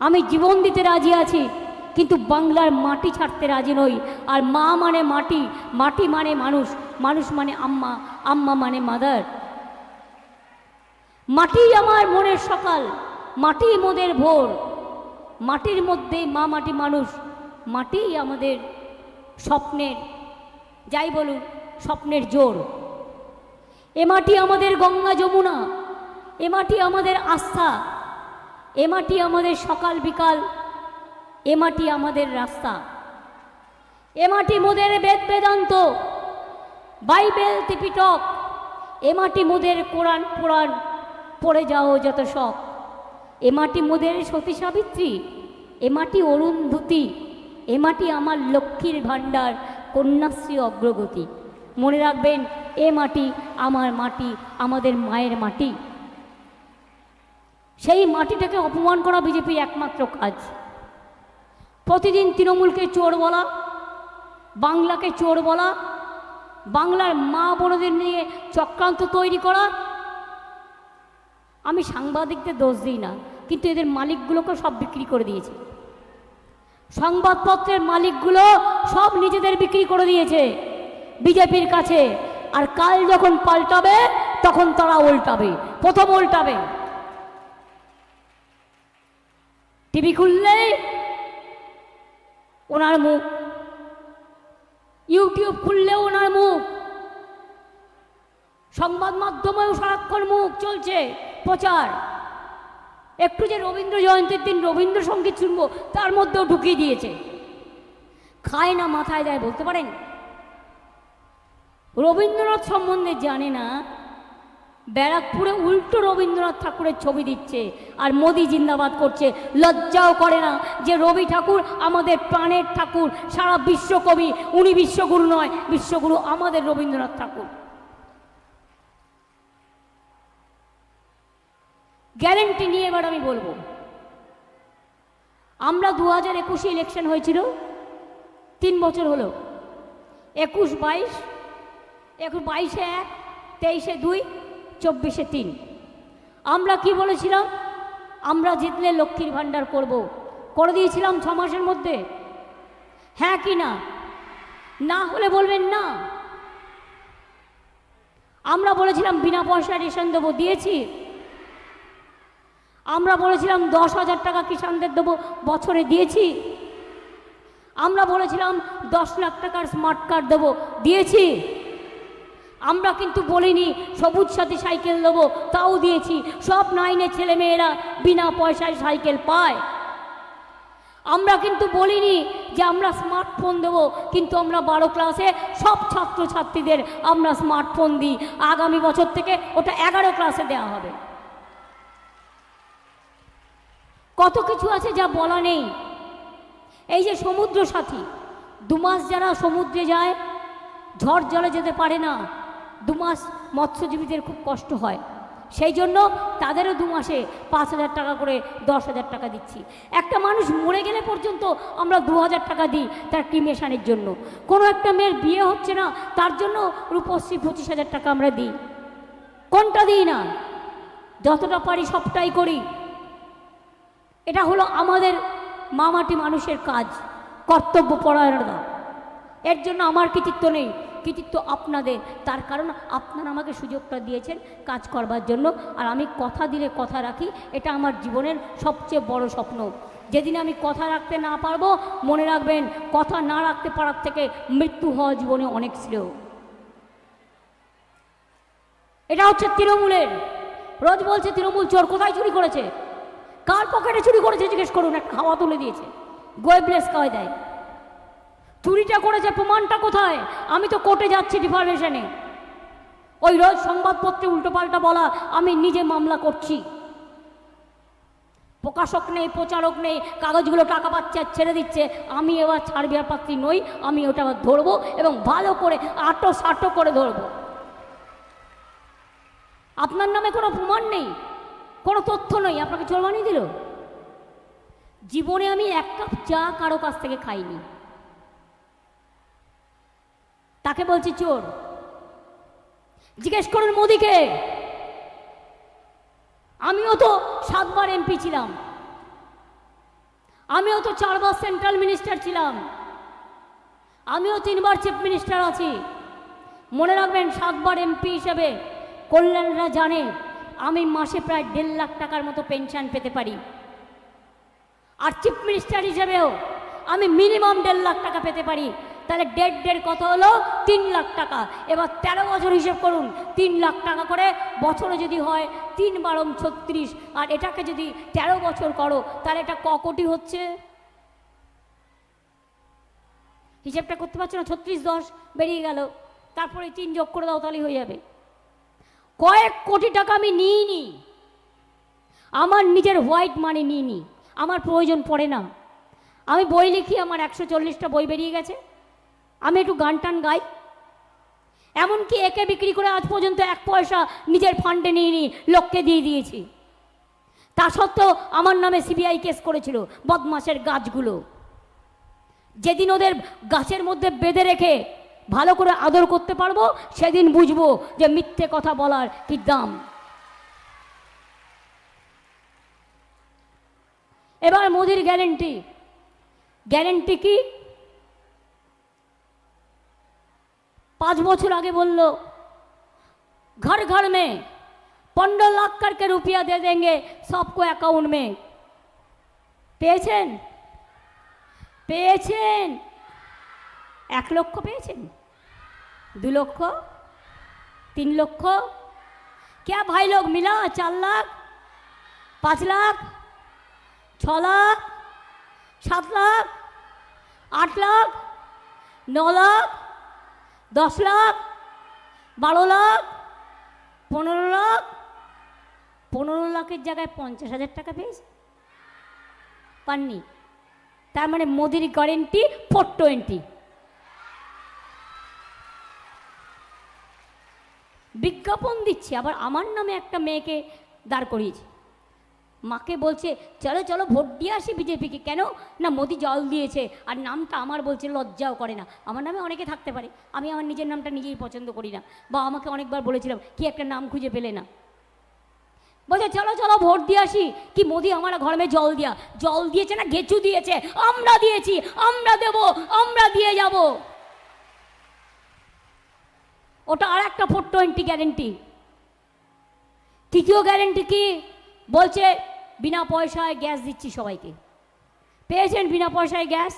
আমি জীবন দিতে রাজি আছি, কিন্তু বাংলার মাটি ছাড়তে রাজি নই। আর মা মানে মাটি মাটি মানে মানুষ মানুষ মানে আম্মা আম্মা মানে মাদার। মাটি আমার মনের সকাল, মাটি মোদের ভোর। মাটির মধ্যেই মা মাটি মানুষ মাটিই আমাদের স্বপ্নের, যাই বলুন, স্বপ্নের জোর। এ মাটি আমাদের গঙ্গা যমুনা, এ মাটি আমাদের আস্থা এ মাটি আমাদের সকাল বিকাল, এ মাটি আমাদের রাস্তা। এ মাটি মোদের বেদ বেদান্ত, বাইবেল ত্রিপিটক, এ মাটি মোদের কোরআন পুরাণ, পড়ে যাও যত শখ এ মাটি মোদের সতী সাবিত্রী, এ মাটি অরুন্ধতী এ মাটি আমার লক্ষ্মীর ভাণ্ডার, কন্যাশ্রী অগ্রগতি। মনে রাখবেন, এ মাটি আমার মাটি, আমাদের মায়ের মাটি। সেই মাটিটাকে অপমান করা বিজেপির একমাত্র কাজ। প্রতিদিন তৃণমূলকে চোর বলা, বাংলাকে চোর বলা, বাংলার মা বোনদের নিয়ে চক্রান্ত তৈরি করা। আমি সাংবাদিকদের দোষ দিই না, কিন্তু এদের মালিকগুলোকে সব বিক্রি করে দিয়েছে। সংবাদপত্রের মালিকগুলো সব নিজেদের বিক্রি করে দিয়েছে বিজেপির কাছে। আর কাল যখন পাল্টাবে, তখন তারা উল্টাবে, প্রথম উল্টাবে। টিভি খুললেই ওনার মুখ। ইউটিউব খুললেও ওনার মুখ। সংবাদ মাধ্যমেও সারাক্ষণ মুখ চলছে, প্রচার। একটু যে রবীন্দ্র জয়ন্তীর দিন রবীন্দ্রসঙ্গীত শুনব, তার মধ্যেও ঢুকিয়ে দিয়েছে। খায় না, মাথায় দেয়, বলতে পারেন? রবীন্দ্রনাথ সম্বন্ধে জানে না ব্যারাকপুরে উল্টো রবীন্দ্রনাথ ঠাকুরের ছবি দিচ্ছে, আর মোদি জিন্দাবাদ করছে। লজ্জাও করে না যে রবি ঠাকুর আমাদের প্রাণের ঠাকুর, সারা বিশ্বকবি। উনি বিশ্বগুরু নয়, বিশ্বগুরু আমাদের রবীন্দ্রনাথ ঠাকুর। গ্যারেন্টি নিয়ে এবার আমি বলব, আমরা দু হাজার একুশে ইলেকশন হয়েছিল, তিন বছর হলো। একুশ বাইশ, একুশ বাইশে এক, তেইশে দুই চব্বিশে তিন। আমরা কি বলেছিলাম? আমরা জিতলে লক্ষ্মীর ভাণ্ডার করব। করে দিয়েছিলাম ছ মাসের মধ্যে। হ্যাঁ কি না? না হলে বলবেন না। আমরা বলেছিলাম বিনা পয়সায় রেশন দেবো, দিয়েছি। আমরা বলেছিলাম দশ হাজার টাকা কিষানদের দেবো, বছরে দিয়েছি। আমরা বলেছিলাম দশ লাখ টাকার স্মার্ট কার্ড দেবো, দিয়েছি। আমরা কিন্তু বলিনি, সবুজ সাথী সাইকেল দেবো তাও দিয়েছি। সব নাইনের ছেলেমেয়েরা বিনা পয়সায় সাইকেল পায়। আমরা কিন্তু বলিনি যে আমরা স্মার্টফোন দেবো, কিন্তু আমরা বারো ক্লাসে সব ছাত্রছাত্রীদের আমরা স্মার্টফোন দিই। আগামী বছর থেকে ওটা এগারো ক্লাসে দেওয়া হবে। কত কিছু আছে যা বলা নেই। এই যে সমুদ্র সাথী দুমাস যারা সমুদ্রে যায়, ঝড় জলে যেতে পারে না। দু মাস মৎস্যজীবীদের খুব কষ্ট হয়। সেই জন্য তাদেরও দু মাসে পাঁচ হাজার টাকা করে দশ হাজার টাকা দিচ্ছি। একটা মানুষ মরে গেলে পর্যন্ত আমরা দু হাজার টাকা দিই তার ক্রিমেশানের জন্য। কোনো একটা মেয়ের বিয়ে হচ্ছে না, তার জন্য রূপশ্রী পঁচিশ হাজার টাকা আমরা দিই। কোনটা দিই না? যতটা পারি সবটাই করি। এটা হলো আমাদের মামাটি মানুষের কাজ, কর্তব্য পরায়ণতা। এর জন্য আমার কৃতিত্ব নেই। কৃতিত্ব আপনাদের। তার কারণ আপনারা আমাকে সুযোগটা দিয়েছেন কাজ করবার জন্য। আর আমি কথা দিলে কথা রাখি, এটা আমার জীবনের সবচেয়ে বড় স্বপ্ন। যেদিন আমি কথা রাখতে না পারব, মনে রাখবেন, কথা না রাখতে পারার থেকে মৃত্যু হওয়া জীবনে অনেক শ্রেয়। এটা হচ্ছে তৃণমূলের। রোজ বলছে, তৃণমূল চোর কোথায় চুরি করেছে? কার পকেটে চুরি করেছে? জিজ্ঞেস করুন, একটা হাওয়া তুলে দিয়েছে। গোয়েবলেস কয় দেয়। চুরিটা করেছে, প্রমাণটা কোথায়? আমি তো কোর্টে যাচ্ছি ডিফরমেশনে ওই রোজ সংবাদপত্রে উল্টোপাল্টা বলা, আমি নিজে মামলা করছি। প্রকাশক নেই, প্রচারক নেই, কাগজগুলো টাকা পাচ্ছে আর ছেড়ে দিচ্ছে। আমি এবার ছাড়বিয়ার পাত্রী নই, আমি ওটা আবার ধরবো এবং ভালো করে আটো সাটো করে ধরবো। আপনার নামে কোনো প্রমাণ নেই, কোনো তথ্য নেই, আপনাকে চোর দিল। জীবনে আমি এক কাপ চা কারও কাছ থেকে খাইনি। তাকে বলছি, চোর। জিজ্ঞেস করুন মোদিকে। আমিও তো সাতবার এমপি ছিলাম। আমিও তো চারবার সেন্ট্রাল মিনিস্টার ছিলাম। আমিও তিনবার চিফ মিনিস্টার আছি। মনে রাখবেন, সাতবার এমপি হিসেবে কল্যাণরা জানে, আমি মাসে প্রায় দেড় লাখ টাকার মতো পেনশন পেতে পারি। আর চিফ মিনিস্টার হিসেবেও আমি মিনিমাম দেড় লাখ টাকা পেতে পারি। তাহলে দেড় দেড় কত হলো? তিন লাখ টাকা। এবার তেরো বছর হিসেব করুন, তিন লাখ টাকা করে বছরে যদি হয় তিন বারম ছত্রিশ। আর এটাকে যদি তেরো বছর করো, তাহলে এটা ক কোটি হচ্ছে? হিসেবটা করতে পারছ না? ছত্রিশ দশ, বেরিয়ে গেল। তারপরে তিন যোগ করে দাও তাহলে হয়ে যাবে। কয়েক কোটি টাকা আমি নিইনি। আমার নিজের হোয়াইট মানি নিইনি। আমার প্রয়োজন পড়ে না। আমি বই লিখি, আমার একশো চল্লিশটা বই বেরিয়ে গেছে। আমি একটু গান টান গাই। এমনকি একে বিক্রি করে আজ পর্যন্ত এক পয়সা নিজের ফান্ডে নিইনি লোককে দিয়ে দিয়েছি। তা সত্ত্বেও আমার নামে সিবিআই কেস করেছিল বদমাসের গাছগুলো। যেদিন ওদের গাছের মধ্যে বেঁধে রেখে ভালো করে আদর করতে পারব, সেদিন বুঝব যে মিথ্যে কথা বলার কি দাম। এবার মোদির গ্যারেন্টি গ্যারেন্টি কি? পাঁচ বছর আগে বলল घर घर में पंद्रह लाख करके रुपया दे देंगे सबको अकाउंट में পেয়েছেন পেয়েছেন এক লক্ষ পেয়েছেন দু লক্ষ তিন লক্ষ क्या भाई लोग मिला चार लाख पाँच लाख छ लाख सात लाख आठ लाख नौ लाख দশ লাখ, বারো লাখ, পনেরো লাখ, পনেরো লাখের জায়গায় পঞ্চাশ হাজার টাকা পেয়েছে। পাননি। তার মানে মোদির গ্যারেন্টি, ফোর টোয়েন্টি। বিজ্ঞাপন দিচ্ছে, আবার আমার নামে একটা মেয়েকে দাঁড় করিয়েছে। মাকে বলছে, চলো চলো, ভোট দিয়ে আসি বিজেপিকে। কেন? না, মোদি জল দিয়েছে, আর নামটা আমার বলছে, লজ্জাও করে না। আমার নামে অনেকে থাকতে পারে, আমি আমার নিজের নামটা নিজেই পছন্দ করি না। বা আমাকে অনেকবার বলেছিলাম, কি একটা নাম খুঁজে পেলে না? বলছে, চলো চলো, ভোট দিয়ে আসি। কি মোদি আমার ঘরমে জল দিয়া, জল দিয়েছে না গেচু দিয়েছে, আমরা দিয়েছি, আমরা দেব, আমরা দিয়ে যাব। ওটা আর একটা ফোর টোয়েন্টি গ্যারেন্টি। তৃতীয় গ্যারেন্টি কি? বলছে বিনা পয়সায় গ্যাস দিচ্ছি সবাইকে পেয়েছেন বিনা পয়সায় গ্যাস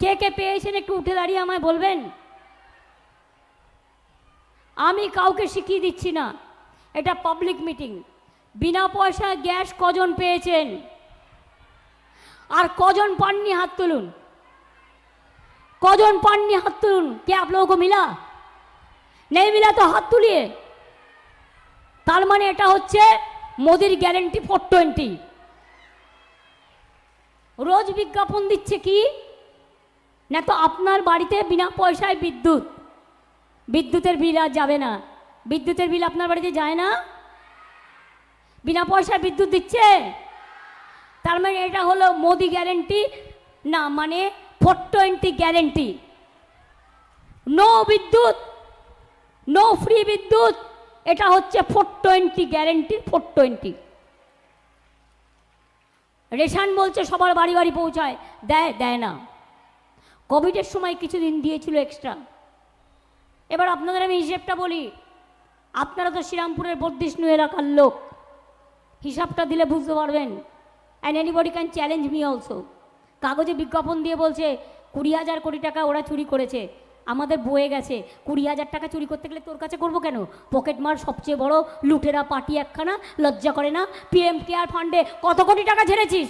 কে কে পেয়েছেন একটু উঠে দাঁড়িয়ে আমায় বলবেন আমি কাউকে শিখিয়ে দিচ্ছি না এটা পাবলিক মিটিং বিনা পয়সায় গ্যাস কজন পেয়েছেন আর কজন পাননি হাত তুলুন কজন পাননি হাত তুলুন কে आप लोगों को मिला नहीं मिला तो হাত তুলিয়ে তার মানে এটা হচ্ছে মোদির গ্যারেন্টি ফোর টোয়েন্টি রোজ বিজ্ঞাপন দিচ্ছে কি? না তো আপনার বাড়িতে বিনা পয়সায় বিদ্যুৎ। বিদ্যুতের বিল আর যাবে না। বিদ্যুতের বিল আপনার বাড়িতে যায় না? বিনা পয়সায় বিদ্যুৎ দিচ্ছে? তার মানে এটা হলো মোদি গ্যারেন্টি না মানে ফোর টোয়েন্টি গ্যারেন্টি নো বিদ্যুৎ। নো ফ্রি বিদ্যুৎ। এটা হচ্ছে four twenty guarantee four twenty ration বলছে সবার বাড়ি বাড়ি পৌঁছায়, দেয় দেয় না। কোভিডের সময় কিছুদিন দিয়েছিল এক্সট্রা এবার আপনাদের আমি হিসেবটা বলি, আপনারা তো শ্রীরামপুরের বর্ধিষ্ণু এলাকার লোক, হিসাবটা দিলে বুঝতে পারবেন। And anybody can challenge me also কাগজে বিজ্ঞাপন দিয়ে বলছে, কুড়ি হাজার কোটি টাকা ওরা চুরি করেছে। আমাদের বয়ে গেছে। কুড়ি হাজার টাকা চুরি করতে গেলে তোর কাছে করব কেন? পকেট মার সবচেয়ে বড় লুটেরা পার্টি একখানা, লজ্জা করে না? পিএম কেয়ার ফান্ডে কত কোটি টাকা ঝেড়েছিস?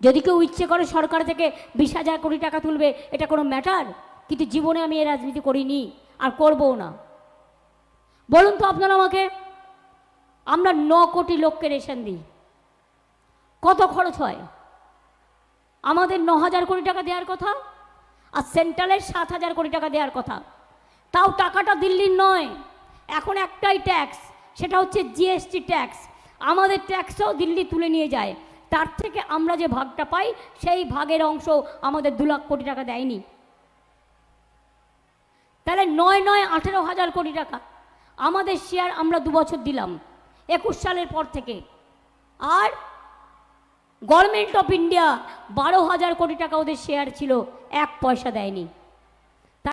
যদি কেউ ইচ্ছে করে সরকার থেকে বিশ হাজার কোটি টাকা তুলবে, এটা কোনো ম্যাটার কিন্তু জীবনে আমি এই রাজনীতি করিনি, আর করবও না। বলুন তো আপনারা আমাকে, আমরা ন কোটি লোককে রেশন দিই। কত খরচ হয়? আমাদের ন হাজার কোটি টাকা দেওয়ার কথা আর সেন্ট্রালের সাত হাজার কোটি টাকা দেওয়ার কথা। তাও টাকাটা দিল্লির নয়। এখন একটাই ট্যাক্স সেটা হচ্ছে জিএসটি ট্যাক্স আমাদের ট্যাক্সও দিল্লি তুলে নিয়ে যায়। তার থেকে আমরা যে ভাগটা পাই, সেই ভাগের অংশ আমাদের দু লাখ কোটি টাকা দেয়নি। তাহলে নয় নয় আঠেরো হাজার কোটি টাকা আমাদের শেয়ার আমরা দু বছর দিলাম, একুশ সালের পর থেকে। আর গভর্নমেন্ট অফ ইন্ডিয়া বারো হাজার কোটি টাকা ওদের শেয়ার ছিল এক পয়সা দেয়নি।